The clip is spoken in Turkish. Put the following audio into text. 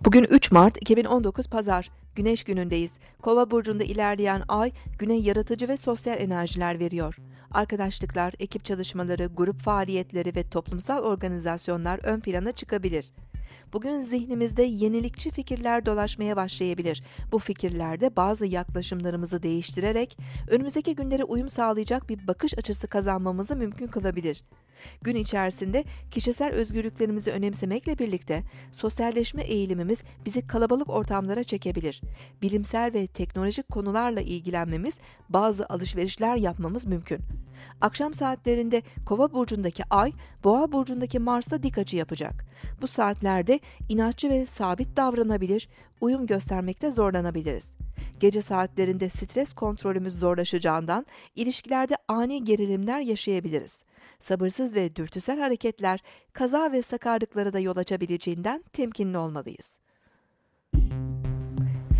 Bugün 3 Mart 2019 Pazar. Güneş günündeyiz. Kova burcunda ilerleyen ay güne yaratıcı ve sosyal enerjiler veriyor. Arkadaşlıklar, ekip çalışmaları, grup faaliyetleri ve toplumsal organizasyonlar ön plana çıkabilir. Bugün zihnimizde yenilikçi fikirler dolaşmaya başlayabilir. Bu fikirlerde bazı yaklaşımlarımızı değiştirerek önümüzdeki günlere uyum sağlayacak bir bakış açısı kazanmamızı mümkün kılabilir. Gün içerisinde kişisel özgürlüklerimizi önemsemekle birlikte sosyalleşme eğilimimiz bizi kalabalık ortamlara çekebilir. Bilimsel ve teknolojik konularla ilgilenmemiz, bazı alışverişler yapmamız mümkün. Akşam saatlerinde Kova burcundaki Ay, Boğa burcundaki Mars'la dik açı yapacak. Bu saatlerde inatçı ve sabit davranabilir, uyum göstermekte zorlanabiliriz. Gece saatlerinde stres kontrolümüz zorlaşacağından ilişkilerde ani gerilimler yaşayabiliriz. Sabırsız ve dürtüsel hareketler kaza ve sakarlıklara da yol açabileceğinden temkinli olmalıyız.